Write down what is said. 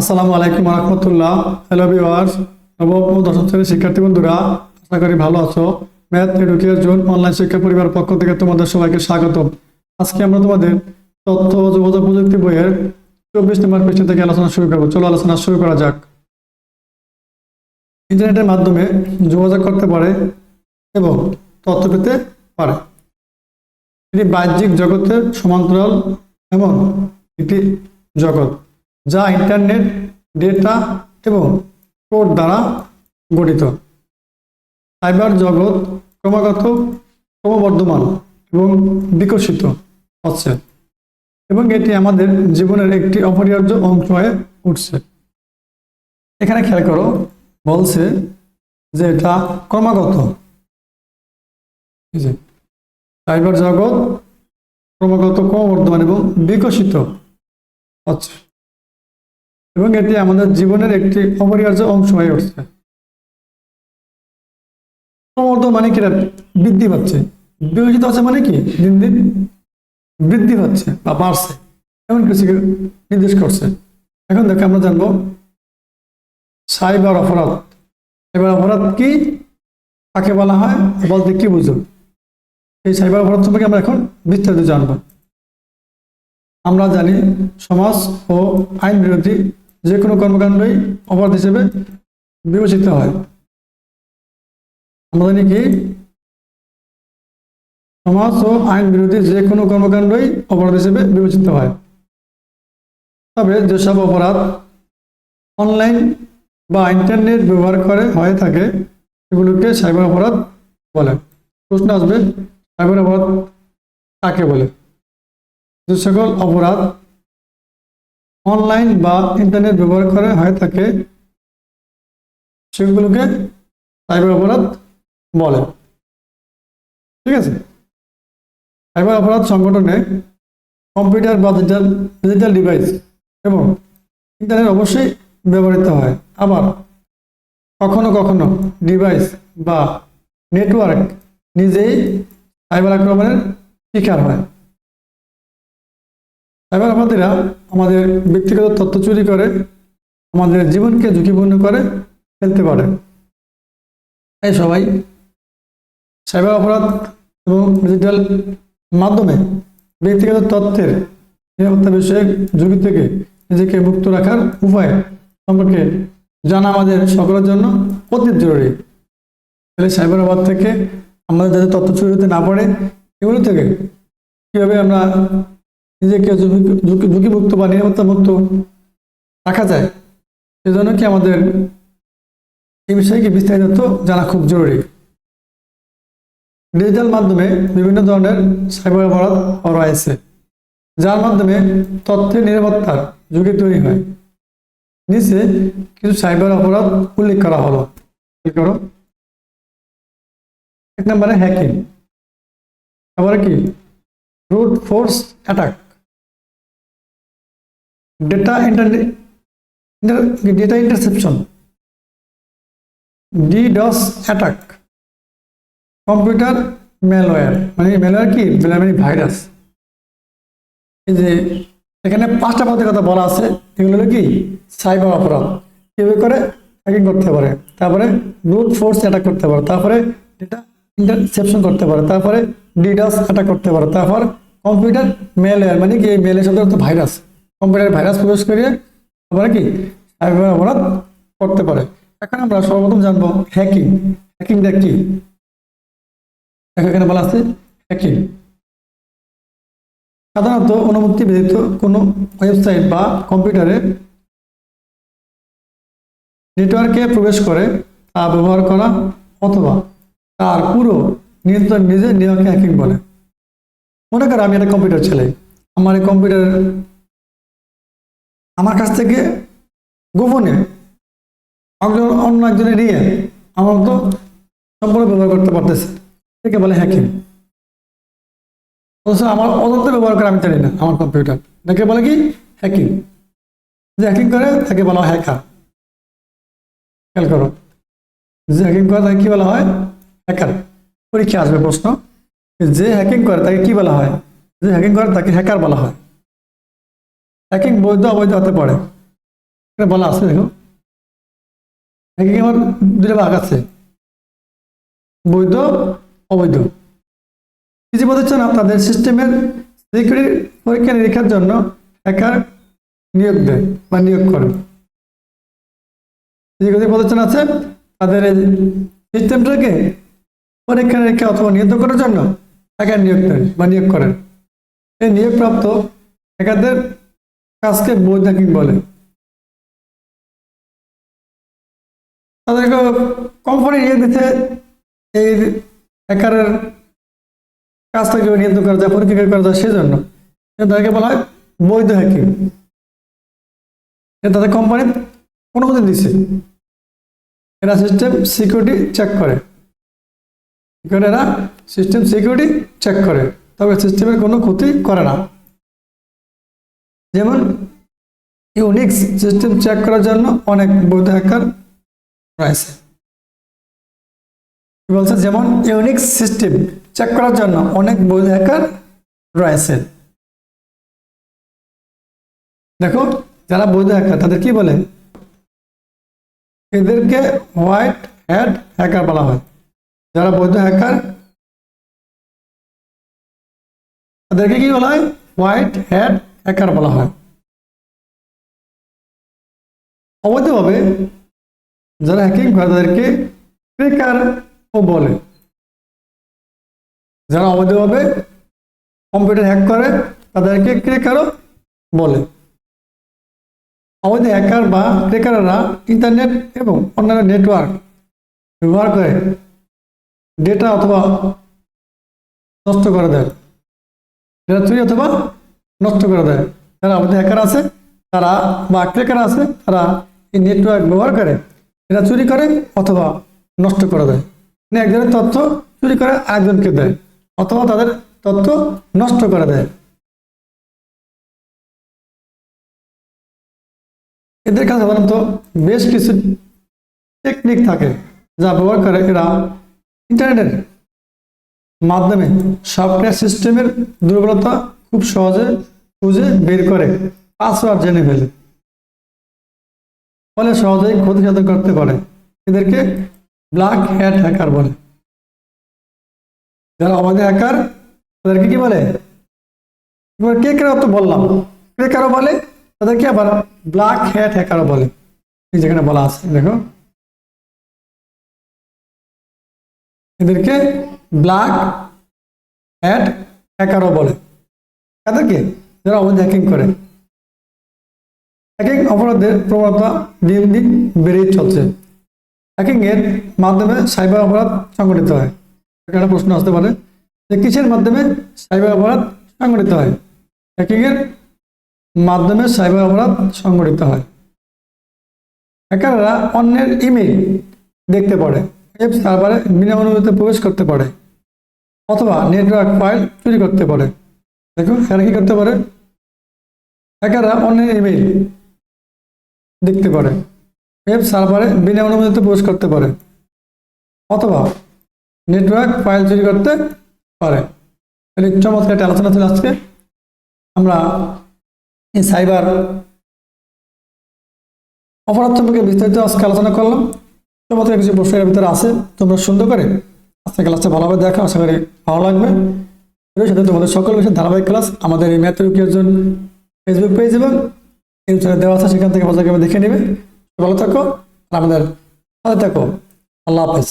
আসসালামু আলাইকুম রহমতুল্লাহ। Hello viewers নবম ও দশম শ্রেণির শিক্ষার্থী বন্ধুরা, আশা করি ভালো আছো। ম্যাথ এডুকেশন অনলাইন শিক্ষা পরিবার পক্ষ থেকে তোমাদের সবাইকে স্বাগত আজকে আমরা তোমাদের তথ্য ও যোগাযোগ প্রযুক্তি বইয়ের চব্বিশ নম্বর পৃষ্ঠ থেকে আলোচনা শুরু করব। চলো আলোচনা শুরু করা যাক। ইন্টারনেটের মাধ্যমে যোগাযোগ করতে পারে এবং তথ্য পেতে পারে। এটি বাহ্যিক জগতের সমান্তরাল এমন একটি জগৎ। যা ইন্টারনেট ডেটা এবং কোড দ্বারা গঠিত। সাইবার জগৎ ক্রমাগত ক্রমবর্ধমান এবং বিকশিত হচ্ছে এবং এটি আমাদের জীবনের একটি অপরিহার্য অংশ হয়ে উঠছে। এখানে খেয়াল করো, বলছে যে এটা ক্রমাগত। সাইবার জগৎ ক্রমাগত ক্রমবর্ধমান এবং বিকশিত হচ্ছে। এবং এটি আমাদের জীবনের একটি অপরিহার্য অংশ হয়ে উঠছে। মানে কি? বৃদ্ধি পাচ্ছে। বিকশিত হচ্ছে মানে কি? দিন দিন বৃদ্ধি পাচ্ছে বা বাড়ছে। এমন কিছু নির্দেশ করছে। এখন দেখো আমরা জানব সাইবার অপরাধ। সাইবার অপরাধ কি? কাকে বলা হয়? বলতে কি বুঝো? এই সাইবার অপরাধ সম্পর্কে আমরা এখন বিস্তারিত জানব। আমরা জানি সমাজ ও আইন বিরোধী যে কোনো কর্মকাণ্ডই অপরাধ হিসেবে বিবেচিত হয়। আমরা জানি কি? সমাজ ও আইন বিরোধী যে কোনো কর্মকাণ্ডই অপরাধ হিসেবে বিবেচিত হয়। তবে যেসব অপরাধ অনলাইন বা ইন্টারনেট ব্যবহার করে হয়ে থাকে, সেগুলোকে সাইবার অপরাধ বলে। প্রশ্ন আসবে, সাইবার অপরাধ কাকে বলে? যে সকল অপরাধ অনলাইন বা ইন্টারনেট ব্যবহার করে হয়ে থাকে, সেগুলোকে সাইবার অপরাধ বলে। ঠিক আছে? সাইবার অপরাধ সংগঠনে কম্পিউটার বা ডিজিটাল ডিজিটাল ডিভাইস এবং ইন্টারনেট অবশ্যই ব্যবহৃত হয়। আবার কখনো কখনো ডিভাইস বা নেটওয়ার্ক নিজেই সাইবার আক্রমণের শিকার হয়। সাইবার অপরাধীরা আমাদের ব্যক্তিগত তথ্য চুরি করে, আমাদের জীবনকে ঝুঁকিপূর্ণ করে ফেলতে পারে। তাই সবাই সাইবার অপরাধ এবং ডিজিটাল মাধ্যমে ব্যক্তিগত তথ্যের নিরাপত্তা বিষয়ক ঝুঁকি থেকে নিজেকে মুক্ত রাখার উপায় সম্পর্কে জানা আমাদের সকলের জন্য অতি জরুরি। তাহলে সাইবার অপরাধ থেকে আমাদের যাতে তথ্য চুরি হতে না পারে, এগুলো থেকে কীভাবে আমরা নিজেকে ঝুঁকি- ঝুঁকি ঝুঁকিমুক্ত বা নিরাপত্তা মুক্ত রাখা যায়। সেজন্য কি আমাদের এই বিষয়ে কি বিস্তারিত জানা খুব জরুরি। ডিজিটাল মাধ্যমে বিভিন্ন ধরনের সাইবার অপরাধ রয়েছে, যার মাধ্যমে তথ্যের নিরাপত্তার ঝুঁকি তৈরি হয়। নিচে কিছু সাইবার অপরাধ উল্লেখ করা হলো। করো? এক নম্বরে হ্যাকিং। তারপরে কি? Brute force attack. Data data interception DDoS attack computer malware মানে ম্যালওয়্যার কি? মানে ভাইরাস এই যে, এখানে পাঁচটা পদের কথা বলা আছে। এগুলো হলো কি? সাইবার অপরাধ। কীভাবে করে? হ্যাকিং করতে পারে। তারপরে রুট ফোর্স অ্যাটাক করতে পারে। তারপরে ডেটা ইন্টারসেপশন করতে পারে। তারপরে ডিডাস অ্যাটাক করতে পারে। তারপর কম্পিউটার মেলওয়্যার মানে কি? এই মেলের সাথে ভাইরাস কম্পিউটার ভাইরাস প্রবেশ করিয়ে তারপরে কি? সাইবার অপরাধ করতে পারে। এখন আমরা সর্বপ্রথম জানব হ্যাকিং হ্যাকিংটা কি? এখানে বলা আছে হ্যাকিং সাধারণত অনুমতি ব্যতীত কোনো ওয়েবসাইট বা কম্পিউটারে নেটওয়ার্কে প্রবেশ করে তা ব্যবহার করা অথবা তার পুরো নিয়ন্ত্রণ নিজে নেওয়াকে হ্যাকিং বলে। মনে করো আমি একটা কম্পিউটার ছেলে আমার এই কম্পিউটার আমার কাছ থেকে গোপনে একজন অন্য একজনে নিয়ে আমার তো সম্পূর্ণ ব্যবহার করতে পারতেছে। একে বলে হ্যাকিং। অথচ আমার অতন্ত্র ব্যবহার করে আমি জানি না আমার কম্পিউটার। এটাকে বলে কি? হ্যাকিং। যে হ্যাকিং করে, তাকে বলা হয় হ্যাকার। খেয়াল করো। যে হ্যাকিং করে, তাকে কি বলা হয়? হ্যাকার। পরীক্ষা আসবে প্রশ্ন। যে হ্যাকিং করে, তাকে কি বলা হয়? যে হ্যাকিং করে, তাকে হ্যাকার বলা হয়। হ্যাকিং বৈধ, অবৈধ হতে পারে। এখানে বলা আছে, দেখো। হ্যাকিং আমার দুটো ভাগ আছে। বৈধ, অবৈধ। কিছু প্রতিষ্ঠান তাদের সিস্টেমের সিকিউরিটি পরীক্ষা নিরীক্ষার জন্য হ্যাকার নিয়োগ দেয় বা নিয়োগ করে। যে প্রতিষ্ঠান আছে তাদের সিস্টেমটাকে পরীক্ষা নিরীক্ষা অথবা নিয়ন্ত্রণ করার জন্য হ্যাকার নিয়োগ দেন বা নিয়োগ করেন এই নিয়োগপ্রাপ্ত হ্যাকারদের কাজকে হ্যাকিং বলে? তাদেরকে কোম্পানি নিয়োগ দিতে এই হ্যাকারের কাজটাকে নিয়ন্ত্রণ করা যায় পরীক্ষা করা যায় সেজন্য। তাদেরকে বলা হয় বৈধ হ্যাকিং। তাদের কোম্পানি অনুমতি দিচ্ছে এরা সিস্টেম সিকিউরিটি চেক করে। এরা সিস্টেম সিকিউরিটি চেক করে। তবে সিস্টেমের কোনো ক্ষতি করে না। যেমন ইউনিক্স সিস্টেম চেক করার জন্য অনেক বৈধ হ্যাকার রয়েছে। বলছে? যেমন ইউনিক্স সিস্টেম চেক করার জন্য অনেক বৈধ হ্যাকার রয়েছে। দেখো, যারা বৈধ হ্যাকার তাদের কি বলে? এদেরকে হোয়াইট হ্যাড হ্যাকার বলা হয়। যারা বৈধ হ্যাকার তাদেরকে কি বলা হয়? হোয়াইট হ্যাড হ্যাকার বলা হয়। অবৈধভাবে যারা হ্যাকিং করে তাদেরকে ক্রেকার ও বলে। যারা অবৈধভাবে কম্পিউটার হ্যাক করে তাদেরকে ক্রেকারও বলে। অবৈধ হ্যাকার বা ক্রেকাররা ইন্টারনেট এবং অন্যান্য নেটওয়ার্ক ব্যবহার করে ডেটা অথবা নষ্ট করে দেয়। ডেটা চুরি অথবা নষ্ট করে দেয়। যারা অবৈধ হ্যাকার আছে, তারা বা ক্রেকার আছে, তারা এই নেটওয়ার্ক ব্যবহার করে এরা চুরি করে অথবা নষ্ট করে দেয়। মানে একজনের তথ্য চুরি করে আরেকজনকে দেয়, অথবা তাদের তথ্য নষ্ট করে দেয়। এদের কাছে সাধারণত বেশ কিছু টেকনিক থাকে, যা ব্যবহার করে এরা ইন্টারনেটের মাধ্যমে সফটওয়্যার সিস্টেমের দুর্বলতা খুব সহজে খুঁজে বের করে। পাসওয়ার্ড জেনে ফেলে। ফলে সহজেই ক্ষতিসাধন করতে পারে। এদেরকে ব্ল্যাক হ্যাট হ্যাকার বলে। যারা আমাদের হ্যাকার তাদেরকে কি বলে? কে কারও তো বললাম। কে কারও বলে, তাদেরকে আবার ব্ল্যাক হ্যাট হ্যাকারও বলে। যেখানে বলা আছে, দেখো। এদেরকে ব্ল্যাক হ্যাট হ্যাকারও বলে। তাদেরকে যারা অবৈধ হ্যাকিং করে। হ্যাকিং অপরাধের প্রবণতা দিন দিন বেড়েই চলছে। হ্যাকিং এর মাধ্যমে সাইবার অপরাধ সংগঠিত হয়। একটা প্রশ্ন আসতে পারে যে কিসের মাধ্যমে সাইবার অপরাধ সংগঠিত হয়? হ্যাকিং এর মাধ্যমে সাইবার অপরাধ সংগঠিত হয়। হ্যাকাররা অন্যের ইমেল দেখতে পারে ওয়েব সার্ভারে বিনা অনুমতিতে প্রবেশ করতে পারে, অথবা নেটওয়ার্ক ফাইল চুরি করতে পারে। দেখুন এরা কি করতে পারে? হ্যাকাররা অন্যের ইমেল দেখতে পারে ওয়েব সার্ভারে বিনা অনুমতিতে প্রবেশ করতে পারে, অথবা নেটওয়ার্ক ফাইল চুরি করতে পারে। তাহলে চমৎকার একটা আলোচনা ছিল আজকে। আমরা এই সাইবার অপরাধ সম্পর্কে বিস্তারিত আজকে আলোচনা করলাম। চমৎকার কিছু প্রশ্নের ভিতরে আছে, তোমরা সুন্দর করে আজকে ক্লাসটা ভালোভাবে দেখো, আশা করি ভালো লাগবে। তোমাদের সকল বিষয়ে ধারাবাহিক ক্লাস আমাদের এই ম্যাথের একজন ফেসবুক পেজ এবং ইউটিউবে দেওয়া আছে, সেখান থেকে মজা দেখে নেবে। ভালো থাকো আমাদের ভালো থাকো। আল্লাহ হাফেজ।